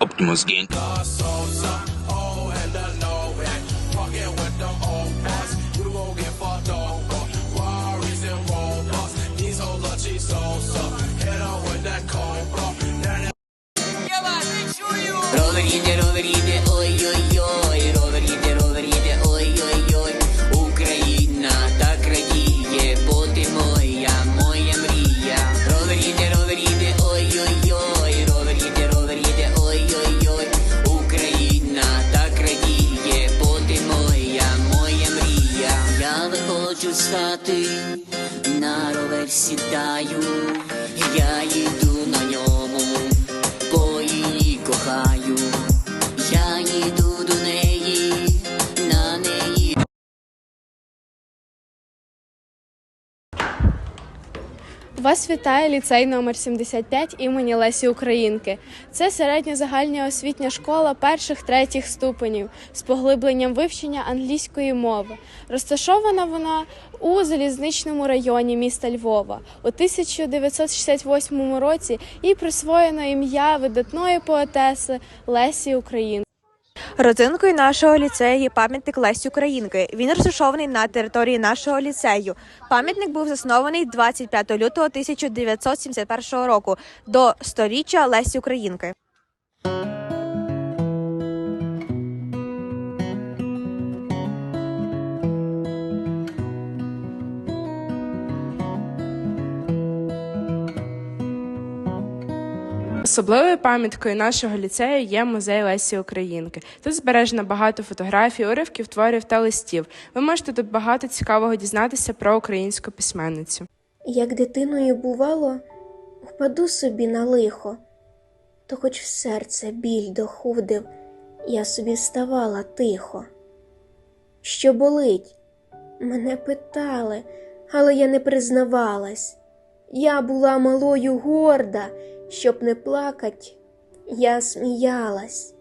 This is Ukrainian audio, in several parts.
Optimus Gang. Ровер їде, ровер Я стати, на ровер сідаю, я їду Вас вітає ліцей номер 75 імені Лесі Українки. Це середня загальна освітня школа перших третіх ступенів з поглибленням вивчення англійської мови. Розташована вона у залізничному районі міста Львова. У 1968 році їй присвоєно ім'я видатної поетеси Лесі Українки. Родзинкою нашого ліцею є пам'ятник Лесі Українки. Він розташований на території нашого ліцею. Пам'ятник був заснований 25 лютого 1971 року до сторіччя Лесі Українки. Особливою пам'яткою нашого ліцею є музей Лесі Українки. Тут збережено багато фотографій, уривків, творів та листів. Ви можете тут багато цікавого дізнатися про українську письменницю. Як дитиною бувало, впаду собі на лихо, то хоч в серце біль доходив, я собі вставала тихо. Що болить? Мене питали, але я не признавалась. Я була малою горда, щоб не плакать, я сміялась.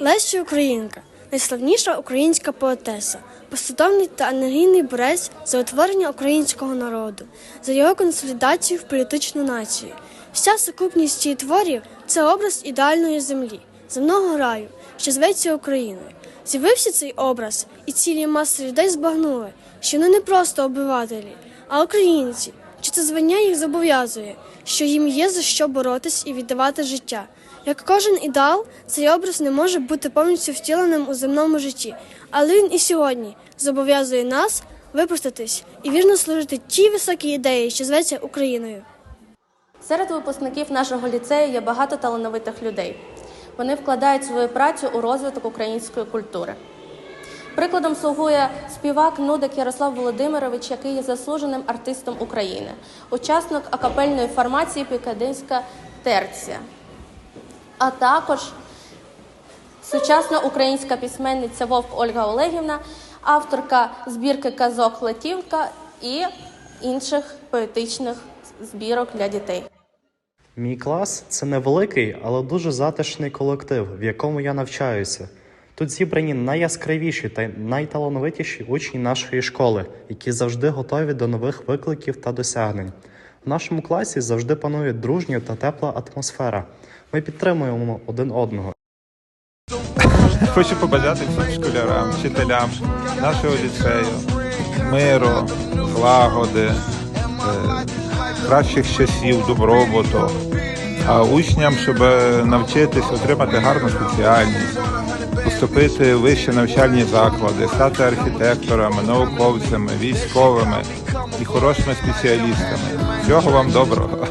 Леся Українка найславніша українська поетеса, послідовний та енергійний борець за утворення українського народу, за його консолідацію в політичну націю. Вся сукупність її творів це образ ідеальної землі, земного раю, що зветься Україною. З'явився цей образ, і цілі маси людей збагнули, що вони не просто обивателі, а українці, що це звання їх зобов'язує, що їм є за що боротись і віддавати життя. Як кожен ідеал, цей образ не може бути повністю втіленим у земному житті, але він і сьогодні зобов'язує нас випростатись і вірно служити тій високій ідеї, що зветься Україною. Серед випускників нашого ліцею є багато талановитих людей. Вони вкладають свою працю у розвиток української культури. Прикладом слугує співак Нудик Ярослав Володимирович, який є заслуженим артистом України, учасник акапельної формації Пікадинська терція, а також сучасна українська письменниця Вовк Ольга Олегівна, авторка збірки казок Летівка і інших поетичних збірок для дітей. Мій клас це невеликий, але дуже затишний колектив, в якому я навчаюся. Тут зібрані найяскравіші та найталановитіші учні нашої школи, які завжди готові до нових викликів та досягнень. В нашому класі завжди панує дружня та тепла атмосфера. Ми підтримуємо один одного. Хочу побажати всім школярам, вчителям нашого ліцею, миру, злагоди, е, кращих часів, добробуту, а учням, щоб навчитись отримати гарну спеціальність, вступити в вищі навчальні заклади, стати архітекторами, науковцями, військовими і хорошими спеціалістами. Всього вам доброго.